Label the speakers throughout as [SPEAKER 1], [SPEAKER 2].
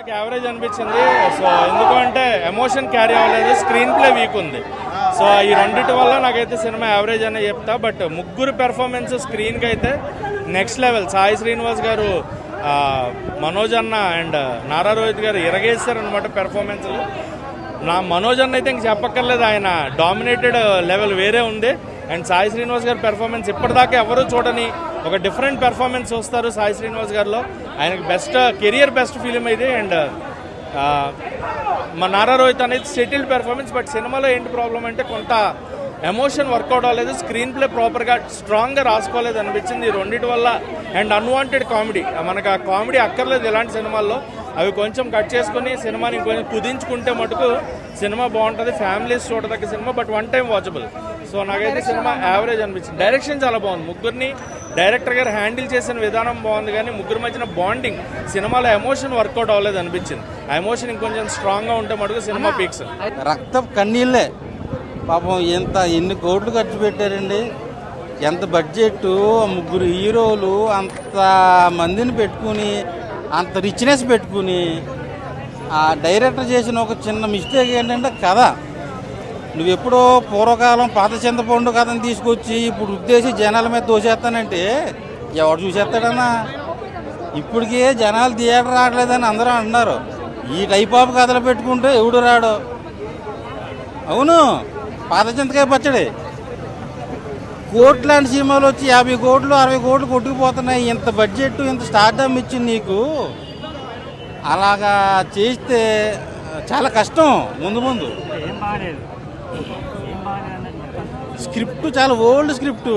[SPEAKER 1] నాకు యావరేజ్ అనిపించింది. సో ఎందుకంటే ఎమోషన్ క్యారీ అవ్వలేదు స్క్రీన్ ప్లే వీక్ ఉంది. సో ఈ రెండింటి వల్ల నాకైతే సినిమా యావరేజ్ అనే చెప్తా. బట్ ముగ్గురు పెర్ఫార్మెన్స్ స్క్రీన్కి అయితే నెక్స్ట్ లెవెల్ సాయి శ్రీనివాస్ గారు మనోజ్ అన్న అండ్ నారా రోహిత్ గారు ఇరగేస్తారనమాట అనమాట పెర్ఫార్మెన్స్లు నా మనోజ్ అన్న అయితే ఇంక చెప్పక్కర్లేదు. ఆయన డామినేటెడ్ లెవెల్ వేరే ఉంది. అండ్ సాయి శ్రీనివాస్ గారి పెర్ఫార్మెన్స్ ఇప్పటిదాకా ఎవరూ చూడని ఒక డిఫరెంట్ పెర్ఫార్మెన్స్ చూస్తారు సాయి శ్రీనివాస్ గారిలో. ఆయనకి బెస్ట్ కెరియర్ బెస్ట్ ఫిలిం ఇది. అండ్ మా నారా రోహిత్ అనేది సెటిల్డ్ పెర్ఫార్మెన్స్ బట్ సినిమాలో ఏంటి ప్రాబ్లం అంటే కొంత ఎమోషన్ వర్కౌట్ అవ్వలేదు. స్క్రీన్ ప్లే ప్రాపర్గా స్ట్రాంగ్గా రాసుకోలేదు అనిపించింది. ఈ రెండింటి వల్ల అండ్ అన్వాంటెడ్ కామెడీ మనకు ఆ కామెడీ అక్కర్లేదు ఇలాంటి సినిమాల్లో. అవి కొంచెం కట్ చేసుకుని సినిమాని కొంచెం కుదించుకుంటే మటుకు సినిమా బాగుంటుంది ఫ్యామిలీస్ చూడదగ్గ cinema but one time watchable so నాకైతే సినిమా యావరేజ్ అనిపించింది. డైరెక్షన్ చాలా బాగుంది. ముగ్గురిని డైరెక్టర్ గారు హ్యాండిల్ చేసిన విధానం బాగుంది కానీ ముగ్గురు మధ్యన బాండింగ్ సినిమాలో ఎమోషన్ వర్కౌట్ అవ్వలేదు అనిపించింది. ఆ ఎమోషన్ ఇంకొంచెం స్ట్రాంగ్గా ఉంటే మటుకు సినిమా పీక్స్
[SPEAKER 2] రక్త కన్నీళ్ళే. పాపం ఎంత ఎన్ని కోట్లు ఖర్చు పెట్టారండి? ఎంత బడ్జెట్ ముగ్గురు హీరోలు అంత మందిని పెట్టుకుని అంత రిచ్నెస్ పెట్టుకుని ఆ డైరెక్టర్ చేసిన ఒక చిన్న మిస్టేక్ ఏంటంటే కథ. నువ్వు ఎప్పుడో పూర్వకాలం పాత చింతపండు కథను తీసుకొచ్చి ఇప్పుడు ఉద్దేశి జనాల మీద దోసేస్తానంటే ఎవడు చూసేస్తాడన్నా? ఇప్పటికే జనాలు థియేటర్ రావట్లేదని అందరూ అంటున్నారు. ఈ టైప్ ఆఫ్ కథలు పెట్టుకుంటే ఎవడు రాడు? అవును పాత చింతకాయ పచ్చడి. కోట్లాంటి సినిమాలు వచ్చి యాభై కోట్లు అరవై కోట్లు కొట్టుకుపోతున్నాయి. ఇంత బడ్జెట్ ఇంత స్టార్టమ్ ఇచ్చింది నీకు. అలాగా చేస్తే చాలా కష్టం ముందు ముందు. స్క్రిప్ట్ చాలా ఓల్డ్ స్క్రిప్ట్.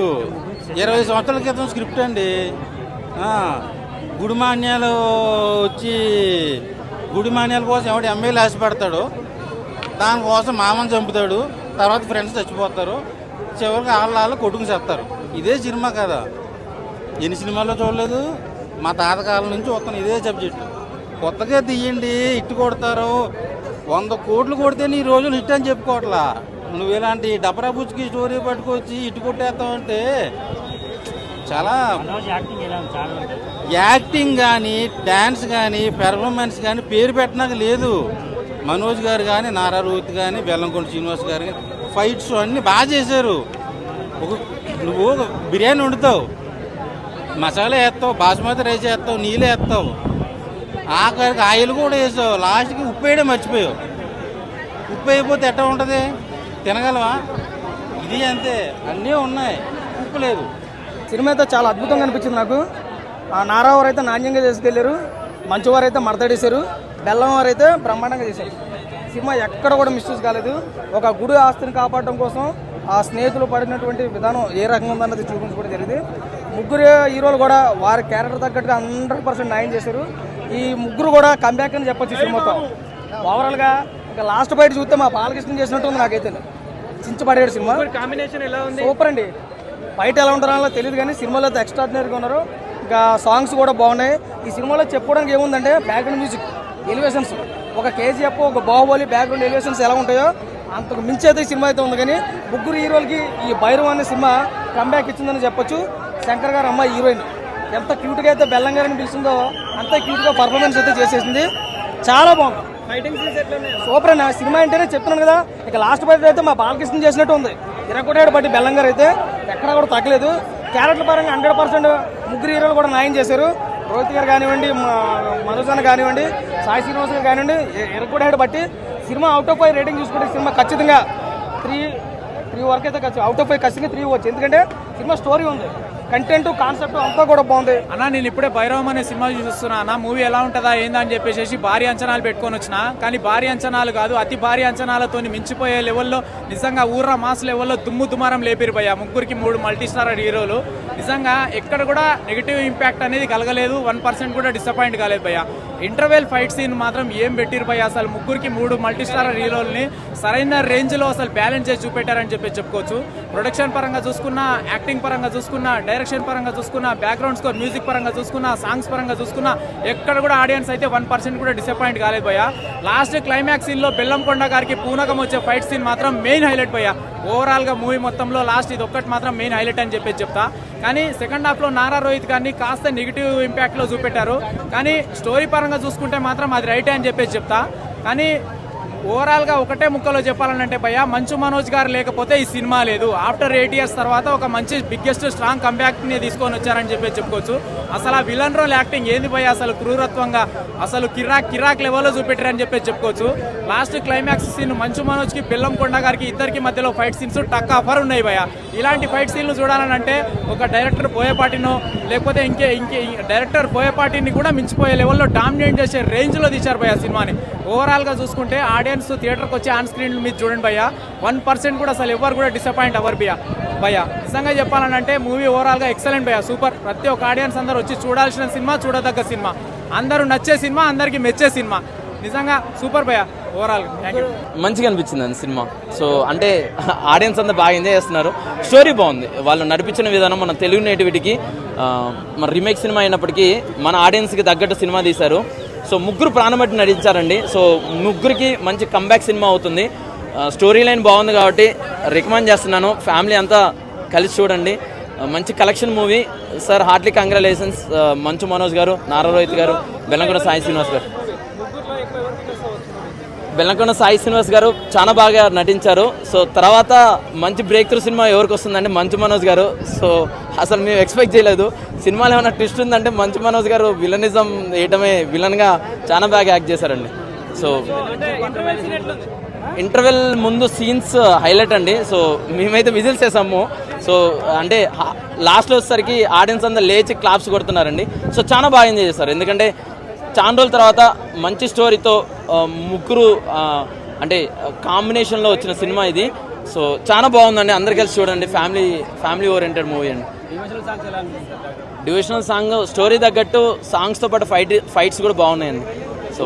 [SPEAKER 2] ఇరవై సంవత్సరాల క్రితం స్క్రిప్ట్ అండి. గుడిమాన్యాలు వచ్చి గుడిమాన్యాల కోసం ఎవడు ఎమ్మెల్యే ఆశపడతాడు దానికోసం మామని చంపుతాడు తర్వాత ఫ్రెండ్స్ చచ్చిపోతారు చివరికి వాళ్ళ వాళ్ళు కొట్టుకుని చేస్తారు ఇదే సినిమా కదా. ఎన్ని సినిమాల్లో చూడలేదు? మా తాతకాలం నుంచి వస్తాను ఇదే సబ్జెక్టు. కొత్తగా తీయండి ఇట్టు కొడతారు. వంద కోట్లు కొడితే ఈ రోజులు హిట్ అని చెప్పుకోవట్లా. నువ్వు ఇలాంటి డబరా బుచ్కి స్టోరీ పట్టుకొచ్చి ఇటు కొట్టేస్తావు అంటే చాలా
[SPEAKER 3] యాక్టింగ్
[SPEAKER 2] కానీ డ్యాన్స్ కానీ పెర్ఫార్మెన్స్ కానీ పేరు పెట్టడానికి లేదు. మనోజ్ గారు కానీ నారా రోహిత్ కానీ బెల్లంకొండ శ్రీనివాస్ గారు కానీ ఫైట్స్ అన్నీ బాగా చేశారు. ఒక నువ్వు బిర్యానీ వండుతావు. మసాలా వేస్తావు బాస్మతి రైస్ వేస్తావు నీళ్ళు వేస్తావు. ఆఖరికి ఆయిల్ కూడా వేసావు. లాస్ట్కి ఉప్పు వేయడం మర్చిపోయావు. ఉప్పు అయిపోతే ఎట్లా ఉంటుంది? తినగలవా? ఇది అంతే. అన్నీ ఉన్నాయి. ఉప్పు లేదు.
[SPEAKER 4] సినిమా అయితే చాలా అద్భుతంగా అనిపించింది నాకు. ఆ నారావారు అయితే నాణ్యంగా తీసుకెళ్ళారు మంచివారు అయితే మడతడేశారు. బెల్లం వారు అయితే బ్రహ్మాండంగా చేశారు. సినిమా ఎక్కడ కూడా మిస్యూజ్ కాలేదు. ఒక గుడి ఆస్తిని కాపాడడం కోసం ఆ స్నేహితులు పడినటువంటి విధానం ఏ రకంగా ఉందన్నది చూపించుకోవడం జరిగింది. ముగ్గురు హీరోలు కూడా వారి క్యారెక్టర్ తగ్గట్టుగా హండ్రెడ్ పర్సెంట్ న్యాయం చేశారు. ఈ ముగ్గురు కూడా కంబ్యాక్ అని చెప్పొచ్చు ఈ సినిమాతో ఓవరాల్గా ఇంకా లాస్ట్ బయట చూస్తే మా బాలకృష్ణ చేసినట్టు ఉంది నాకైతే. చించబడేడు సినిమా.
[SPEAKER 5] కాంబినేషన్ ఎలా ఉంది?
[SPEAKER 4] సూపర్ అండి. బయట ఎలా ఉంటారో తెలియదు కానీ సినిమాలో అయితే ఎక్స్ట్రాడినరీగా ఉన్నారు. ఇంకా సాంగ్స్ కూడా బాగున్నాయి. ఈ సినిమాలో చెప్పుకోవడానికి ఏముందంటే బ్యాక్గ్రౌండ్ మ్యూజిక్ ఎలివేషన్స్ ఒక కేజీఎఫ్ ఒక బాహుబలి బ్యాక్గ్రౌండ్ ఎలివేషన్స్ ఎలా ఉంటాయో అంతకు మించి అయితే సినిమా అయితే ఉంది కానీ ముగ్గురు హీరోలకి ఈ భైరవ్ అనే సినిమా కంబ్యాక్ ఇచ్చిందని చెప్పొచ్చు. శంకర్ గారు అమ్మాయి హీరోయిన్. ఎంత క్యూట్గా అయితే బెల్లం గారిని అంత క్యూట్గా పర్ఫార్మెన్స్ అయితే చేసేసింది. చాలా బాగుంది.
[SPEAKER 5] ఫైటింగ్
[SPEAKER 4] సూపర్ అండి ఆ సినిమా అంటేనే చెప్తున్నాను కదా ఇక లాస్ట్ బయట అయితే మా బాలకృష్ణ చేసినట్టు ఉంది. ఇరకొటాడు బట్టి బెల్లం గారు అయితే ఎక్కడ కూడా తగ్గలేదు క్యారెక్టర్ పరంగా హండ్రెడ్ పర్సెంట్ ముగ్గురు హీరోలు కూడా న్యాయం చేశారు. రోహిత్ గారు కానివ్వండి మనోజ్ అన్న కానివ్వండి సాయి శ్రీనివాస్ గారు కానివ్వండి ఇరకొటాడు బట్టి cinema out of five rating చూసుకుంటే సినిమా ఖచ్చితంగా త్రీ త్రీ వరకు అయితే ఖచ్చితంగా అవుట్ ఆఫ్ ఫైవ్ ఖచ్చితంగా త్రీ ఇవ్వచ్చు. ఎందుకంటే సినిమా స్టోరీ ఉంది. కంటెంట్ కాన్సెప్ట్ అంతా కూడా బాగుంది.
[SPEAKER 5] అన్న నేను ఇప్పుడే భైరవం అనే సినిమా చూస్తున్నా. అన్న మూవీ ఎలా ఉంటుందా ఏందని చెప్పేసి భారీ అంచనాలు పెట్టుకొని వచ్చిన. కానీ భారీ అంచనాలు కాదు అతి భారీ అంచనాలతో మించిపోయే లెవెల్లో నిజంగా ఊర్ర మాస్ లెవెల్లో దుమ్ము దుమారం లేపిరు ముగ్గురికి మూడు మల్టీ స్టార్ హీరోలు. నిజంగా ఎక్కడ కూడా నెగిటివ్ ఇంపాక్ట్ అనేది కలగలేదు. వన్ పర్సెంట్ కూడా డిసప్పాయింట్ కాలేదు భయ్యా. ఇంటర్వెల్ ఫైట్ సీన్ మాత్రం ఏం పెట్టిరు అసలు ముగ్గురికి మూడు మల్టీ స్టార్ హీరోల్ని సరైన రేంజ్లో అసలు బ్యాలెన్స్ చేసి చూపెట్టారని చెప్పి చెప్పుకోవచ్చు. ప్రొడక్షన్ పరంగా చూసుకున్నా యాక్టింగ్ పరంగా చూసుకున్నా డైరెక్షన్ పరంగా చూసుకున్నా బ్యాక్గ్రౌండ్ స్కోర్ మ్యూజిక్ పరంగా చూసుకున్నా సాంగ్స్ పరంగా చూసుకున్నా ఎక్కడ కూడా ఆడియన్స్ అయితే వన్ పర్సెంట్ కూడా డిసప్పాయింట్ కాలేదు లాస్ట్ క్లైమాక్స్ సీన్లో బెల్లంకొండ గారికి పూనకం వచ్చే ఫైట్ సీన్ మాత్రం మెయిన్ హైలైట్ పోయా
[SPEAKER 6] ఓవరాల్గా మూవీ మొత్తంలో లాస్ట్ ఇది ఒక్కటి మాత్రం మెయిన్ హైలైట్ అని చెప్పేసి చెప్తా. కానీ సెకండ్ హాఫ్లో నారా రోహిత్ గారిని కాస్త నెగిటివ్ ఇంపాక్ట్లో చూపెట్టారు. కానీ స్టోరీ పరంగా చూసుకుంటే మాత్రం అది రైటే అని చెప్పేసి చెప్తా. కానీ ఓవరాల్గా ఒకటే ముక్కలో చెప్పాలంటే భయ్య మంచు మనోజ్ గారు లేకపోతే ఈ సినిమా లేదు. ఆఫ్టర్ ఎయిట్ ఇయర్స్ తర్వాత ఒక మంచి బిగ్గెస్ట్ స్ట్రాంగ్ కంబ్యాక్ని తీసుకొని వచ్చారని చెప్పి చెప్పుకోవచ్చు. అసలు ఆ విలన్ రోల్ యాక్టింగ్ ఏంది భయ్య? అసలు క్రూరత్వంగా అసలు కిరాక్ కిరాక్ లెవెల్లో చూపెట్టారని చెప్పి చెప్పుకోవచ్చు. లాస్ట్ క్లైమాక్స్ సీన్ మంచు మనోజ్కి బెల్లం కొండ గారికి ఇద్దరికి మధ్యలో ఫైట్ సీన్స్ టక్ ఆఫర్ ఉన్నాయి భయ్య. ఇలాంటి ఫైట్ సీన్లు చూడాలని అంటే ఒక డైరెక్టర్ బోయపాటినో లేకపోతే ఇంకే ఇంకే డైరెక్టర్ పోయేపాటిని కూడా మించిపోయే లెవెల్లో డామినేట్ చేసే రేంజ్లో తీశారు భయ్య సినిమాని. ఓవరాల్గా చూసుకుంటే ఆడియన్స్ థియేటర్కి వచ్చి ఆన్ స్క్రీన్ మీద చూడండి భయ్య. వన్ పర్సెంట్ కూడా అసలు ఎవరు కూడా డిసప్పాయింట్ అవ్వరు భయ్య. భయ్య నిజంగా చెప్పాలంటే మూవీ ఓవరాల్గా ఎక్సలెంట్ భయ్య సూపర్ ప్రతి ఒక్క ఆడియన్స్ అందరూ వచ్చి చూడాల్సిన సినిమా చూడదగ్గ సినిమా. అందరూ నచ్చే సినిమా అందరికీ మెచ్చే సినిమా. నిజంగా సూపర్ భయ్య ఓవరాల్ థ్యాంక్ యూ
[SPEAKER 7] మంచిగా అనిపించింది అండి సినిమా. సో అంటే ఆడియన్స్ అంతా బాగా ఎంజాయ్ చేస్తున్నారు. స్టోరీ బాగుంది. వాళ్ళు నడిపించిన విధానం మన తెలుగు నేటివిటీకి మన రీమేక్ సినిమా అయినప్పటికీ మన ఆడియన్స్కి తగ్గట్టు సినిమా తీశారు. సో ముగ్గురు ప్రాణబట్టి నటించారండి. సో ముగ్గురికి మంచి కంబ్యాక్ సినిమా అవుతుంది. స్టోరీ లైన్ బాగుంది కాబట్టి రికమెండ్ చేస్తున్నాను. ఫ్యామిలీ అంతా కలిసి చూడండి. మంచి collection movie sir heartly congratulations Manchu Manoj గారు నారా రోహిత్ గారు బెల్లంకొండ సాయి శ్రీనివాస్ గారు. బెల్లంకొండ సాయి శ్రీనివాస్ గారు చాలా బాగా నటించారు. సో తర్వాత మంచి బ్రేక్ త్రూ సినిమా ఎవరికి వస్తుందంటే మంచు మనోజ్ గారు. సో అసలు మేము ఎక్స్పెక్ట్ చేయలేదు. సినిమాలో ఏమైనా ట్విస్ట్ ఉందంటే మంచు మనోజ్ గారు విలనిజం వేయటమే విలన్గా చాలా బాగా యాక్ట్ చేశారండి. సో ఇంటర్వెల్ ముందు సీన్స్ హైలైట్ అండి. సో మేమైతే విజిల్స్ వేసాము. సో అంటే లాస్ట్లో వచ్చేసరికి ఆడియన్స్ అంతా లేచి క్లాప్స్ కొడుతున్నారండి. సో చాలా బాగా ఎంజాయ్ చేస్తారు ఎందుకంటే చాలా రోజుల తర్వాత మంచి స్టోరీతో ముగ్గురు అంటే కాంబినేషన్లో వచ్చిన సినిమా ఇది. సో చాలా బాగుందండి. అందరు కలిసి చూడండి. ఫ్యామిలీ ఫ్యామిలీ ఓరియంటెడ్ మూవీ అండి. డివిజనల్ సాంగ్ స్టోరీ తగ్గట్టు సాంగ్స్తో పాటు ఫైట్ ఫైట్స్ కూడా బాగున్నాయండి. సో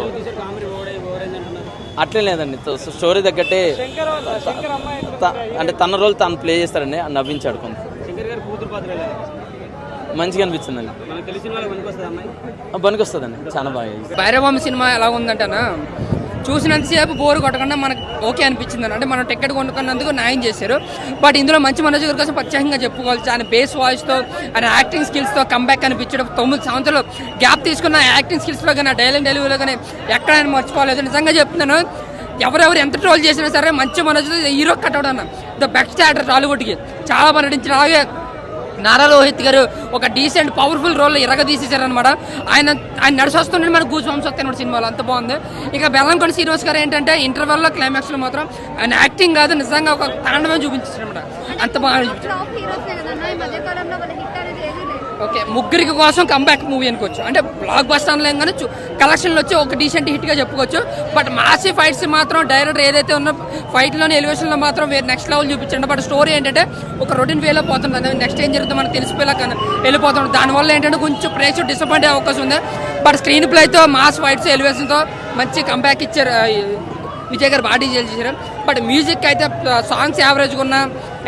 [SPEAKER 7] అట్లే లేదండి. స్టోరీ తగ్గట్టే అంటే తన రోల్ తను ప్లే చేస్తాడండి నవ్వించాడు కొంత
[SPEAKER 8] శంకర్ గారు కూతురు పాత్ర ఎలా?
[SPEAKER 7] మంచిగా అనిపించిందండి
[SPEAKER 8] మనకు తెలిసిన వాళ్ళకి పనికి వస్తుంది అమ్మాయి?
[SPEAKER 7] పనికి వస్తుందండి చాలా బాగా.
[SPEAKER 9] భైరవం సినిమా ఎలా ఉందంటనా చూసినంతసేపు బోర్ కొట్టకుండా మనకు ఓకే అనిపించింది అంటే మనం టికెట్ కొనుక్కున్నందుకు న్యాయం చేశారు. బట్ ఇందులో మంచి మనోజ్ గారి కోసం ప్రత్యేకంగా చెప్పుకోవచ్చు ఆయన బేస్ వాయిస్తో ఆయన యాక్టింగ్ స్కిల్స్తో కంబ్యాక్ అనిపించడం తొమ్మిది సంవత్సరాలు గ్యాప్ తీసుకున్న యాక్టింగ్ స్కిల్స్లో కానీ డైలాగ్ డెలివరీలో కానీ ఎక్కడ ఆయన మర్చిపోలేదు. నిజంగా చెప్తున్నాను ఎవరెవరు ఎంత ట్రోల్ చేసినా సరే మంచి మనోజ్ హీరో కట్టడం అన్న ద బెస్ట్ యాక్టర్ టాలీవుడ్కి చాలా బాగా నటించిన అలాగే నారా లోహిత్ గారు ఒక డీసెంట్ పవర్ఫుల్ రోల్లో ఇరగదీసేశారనమాట ఆయన ఆయన నడిచొస్తుంటే మనకు గూజ్ వంశ వస్తాయి సినిమాలో. అంత బాగుంది. ఇక బెల్లంకొండ శ్రీనివాస్ గారు ఏంటంటే ఇంటర్వెల్లో క్లైమాక్స్లో మాత్రం ఆయన యాక్టింగ్ కాదు నిజంగా ఒక తాండవం చూపించారనమాట అంత బాగా
[SPEAKER 10] చూపించారు
[SPEAKER 9] ఓకే ముగ్గురికి కోసం కంబ్యాక్ మూవీ అనుకోవచ్చు. అంటే బ్లాక్ బస్టర్ అనలేం కానీ కలెక్షన్లు వచ్చి ఒక డీసెంట్ హిట్గా చెప్పుకోవచ్చు. బట్ మాసీ ఫైట్స్ మాత్రం డైరెక్టర్ ఏదైతే ఉన్న ఫైట్లోని ఎలివేషన్లో మాత్రం వేరే నెక్స్ట్ లెవెల్ చూపించండి. బట్ స్టోరీ ఏంటంటే ఒక రొటీన్ వేలో పోతుంది. నెక్స్ట్ ఏం జరుగుతుందో మనకు తెలిసిపోయేలా వెళ్ళిపోతుంది. దానివల్ల ఏంటంటే కొంచెం ప్రేక్షకు డిసప్పాయింట్ అయ్యే అవకాశం ఉంది. బట్ స్క్రీన్ ప్లేతో మాస్ ఫైట్స్ ఎలివేషన్తో మంచి కంబ్యాక్ ఇచ్చారు విజయ్ గారు బాడీ చేశారు. బట్ మ్యూజిక్ అయితే సాంగ్స్ యావరేజ్గా ఉన్న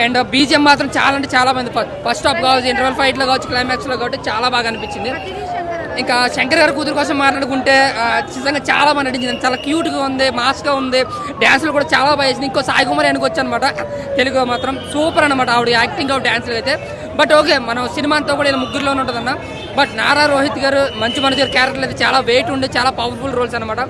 [SPEAKER 9] అండ్ బీజిఎం మాత్రం చాలా అంటే చాలా మంది ఫస్ట్ హాఫ్ కావచ్చు ఇంటర్వల్ ఫైట్లో కావచ్చు క్లైమాక్స్లో కాబట్టి చాలా బాగా అనిపించింది. ఇంకా శంకర్ గారి కూతురు కోసం మాట్లాడుకుంటే నిజంగా చాలా బాగా నటించింది. చాలా క్యూట్గా ఉంది మాస్గా ఉంది డ్యాన్స్లు కూడా చాలా బాగా వేసింది ఇంకో సాయి కుమార్ అనుకోవచ్చు అనమాట తెలుగు మాత్రం సూపర్ అనమాట ఆవిడ యాక్టింగ్ ఆఫ్ డ్యాన్స్లు అయితే. బట్ ఓకే మనం సినిమా అంతా కూడా ఇలా ముగ్గురులోనే ఉంటుందన్న. బట్ నారా రోహిత్ గారు మంచి మనసు గారి క్యారెక్టర్ అయితే చాలా వెయిట్ ఉండి చాలా పవర్ఫుల్ రోల్స్ అనమాట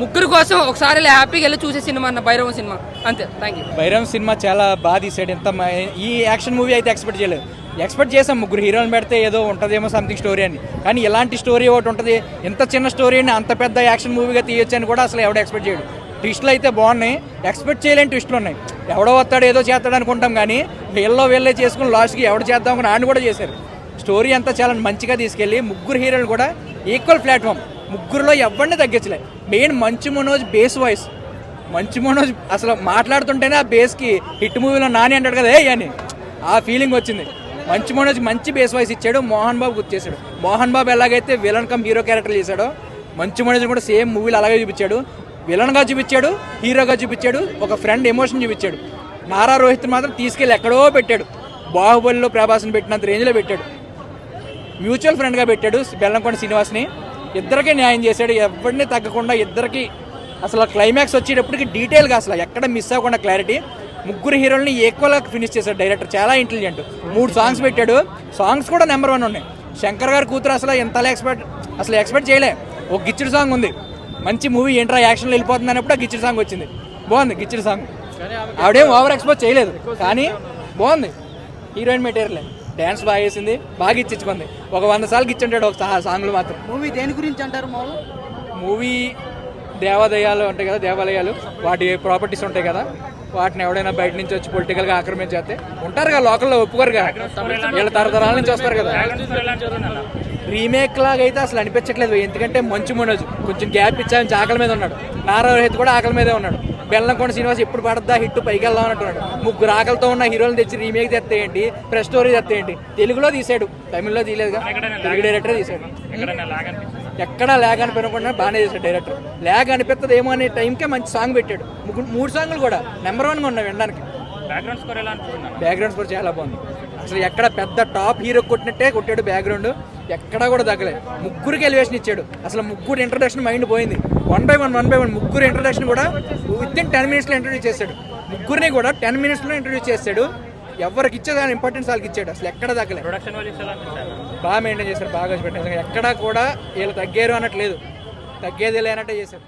[SPEAKER 9] ముగ్గురు కోసం ఒకసారి హ్యాపీగా వెళ్ళి చూసే సినిమా అన్న భైరవం సినిమా. అంతే. థ్యాంక్ యూ
[SPEAKER 6] బైరం సినిమా చాలా బాగా తీసాడు ఎంత మ- ఈ యాక్షన్ మూవీ అయితే ఎక్స్పెక్ట్ చేయలేదు. ఎక్స్పెక్ట్ చేసాం ముగ్గురు హీరోలు పెడితే ఏదో ఉంటుందేమో సంథింగ్ స్టోరీ అని. కానీ ఇలాంటి స్టోరీ ఒకటి ఉంటుంది? ఎంత చిన్న స్టోరీని అంత పెద్ద యాక్షన్ మూవీగా తీయొచ్చు అని కూడా అసలు ఎవడో ఎక్స్పెక్ట్ చేయడు. ట్విస్ట్లు అయితే బాగున్నాయి. ఎక్స్పెక్ట్ చేయలేని ట్విస్టులు ఉన్నాయి. ఎవడో వస్తాడు ఏదో చేస్తాడు అనుకుంటాం కానీ వీళ్ళలో వీళ్ళే చేసుకుని లాస్ట్కి ఎవడు చేద్దాం అని ఆయన కూడా చేశారు. స్టోరీ అంతా చాలా మంచిగా తీసుకెళ్ళి ముగ్గురు హీరోలు కూడా ఈక్వల్ ప్లాట్ఫామ్ ముగ్గురులో ఎవరిని తగ్గించలే. Main Manchu Manoj base voice Manchu Manoj అసలు మాట్లాడుతుంటేనే ఆ బేస్కి హిట్ మూవీలో నాని అంటాడు కదా ఏ అని. ఆ ఫీలింగ్ వచ్చింది. మంచు మనోజ్ మంచి బేస్ వాయిస్ ఇచ్చాడు మోహన్ బాబు గుర్తు చేశాడు. మోహన్ బాబు ఎలాగైతే విలన్ కమ్ హీరో క్యారెక్టర్ చేశాడో మంచు మనోజ్ కూడా సేమ్ మూవీలు అలాగే చూపించాడు. విలన్గా చూపించాడు హీరోగా చూపించాడు ఒక ఫ్రెండ్ ఎమోషన్ చూపించాడు. నారా రోహిత్ మాత్రం తీసుకెళ్ళి ఎక్కడో పెట్టాడు. బాహుబలిలో ప్రభాస్ని పెట్టినంత రేంజ్లో పెట్టాడు. మ్యూచువల్ ఫ్రెండ్గా పెట్టాడు బెల్లంకొండ శ్రీనివాస్ని. ఇద్దరికీ న్యాయం చేశాడు. ఎవరిని తగ్గకుండా ఇద్దరికి అసలు క్లైమాక్స్ వచ్చేటప్పటికి డీటెయిల్గా అసలు ఎక్కడ మిస్ అవ్వకుండా క్లారిటీ ముగ్గురు హీరోల్ని ఈక్వల్గా ఫినిష్ చేశాడు డైరెక్టర్ చాలా ఇంటెలిజెంట్ మూడు సాంగ్స్ పెట్టాడు. సాంగ్స్ కూడా నెంబర్ వన్ ఉన్నాయి. శంకర్ గారి కూతురు అసలు ఎంత ఎక్స్పెక్ట్ అసలు ఎక్స్పెక్ట్ చేయలే. ఒక గిచ్చిడి సాంగ్ ఉంది. మంచి మూవీ ఏంట్రా యాక్షన్లో వెళ్ళిపోతుంది అన్నప్పుడు ఆ గిచ్చిడి సాంగ్ వచ్చింది. బాగుంది గిచ్చిడి సాంగ్ ఆవిడేం ఓవర్ ఎక్స్పోజ్ చేయలేదు. కానీ బాగుంది. హీరోయిన్ మెటీరియల్ డ్యాన్స్ బాగా వేసింది బాగా ఇచ్చించుకుంది ఒక వంద సార్లు ఇచ్చింటాడు ఒక సాంగ్లు మాత్రం.
[SPEAKER 4] మూవీ దేని గురించి అంటారు మామూలు
[SPEAKER 6] మూవీ దేవాలయాలు ఉంటాయి కదా దేవాలయాలు. వాటి ప్రాపర్టీస్ ఉంటాయి కదా. వాటిని ఎవడైనా బయట నుంచి వచ్చి పొలిటికల్గా ఆక్రమించేస్తే ఉంటారు కదా లోకల్లో ఒప్పుకోరు కదా. వీళ్ళ తరతరాల నుంచి వస్తారు కదా. రీమేక్ లాగా అయితే అసలు అనిపించట్లేదు. ఎందుకంటే మంచు మనోజ్ కొంచెం గ్యాప్ ఇచ్చామని ఆకలి మీద ఉన్నాడు. నారా రోహిత్ కూడా ఆకలి మీదే ఉన్నాడు. బెల్లంకొండ శ్రీనివాస్ ఎప్పుడు పడద్దా హిట్ పైకి వెళ్దాం అంటున్నాడు. ముగ్గురు ఆకలితో ఉన్న హీరోలు తెచ్చి రీమేక్ ఏంటి ప్రెస్ స్టోరీ ఏంటి తెలుగులో తీసాడు తమిళ్ళో తీయలేదుగా. తెలుగు డైరెక్టర్ తీసాడు ఎక్కడా ల్యాగ్ అనిపించకుండా బాగానే చేశాడు డైరెక్టర్ ల్యాగ్ అనిపిస్తుంది ఏమో అనే టైంకే మంచి సాంగ్ పెట్టాడు. ముగ్గురు మూడు సాంగ్లు కూడా నెంబర్ వన్గా ఉన్నాయి వినడానికి.
[SPEAKER 8] బ్యాక్గ్రౌండ్ స్కోర్ ఎలా
[SPEAKER 6] బ్యాక్గ్రౌండ్ స్కోర్ చాలా బాగుంది. అసలు ఎక్కడ పెద్ద టాప్ హీరో కొట్టినట్టే కొట్టాడు బ్యాక్గ్రౌండ్ ఎక్కడా కూడా తగ్గలేదు ముగ్గురికి ఎలివేషన్ ఇచ్చాడు. అసలు ముగ్గురు ఇంట్రడక్షన్ మైండ్ పోయింది. One by one one by one ముగ్గురు ఇంట్రడక్షన్ కూడా విత్ ఇన్ టెన్ మినిట్స్లో ఇంట్రడ్యూస్ చేశాడు. ముగ్గురిని కూడా టెన్ మినిట్స్లో ఇంట్రడ్యూస్ చేశాడు. ఎవరికి ఇచ్చేదాని ఇంపార్టెన్స్ వాళ్ళకి ఇచ్చాడు. అసలు ఎక్కడ తగ్గలేదు బాగా మెయింటైన్ చేశారు బాగా పెట్టారు ఎక్కడా కూడా వీళ్ళు తగ్గారు అన్నట్లేదు తగ్గేది లేనట్టే చేశారు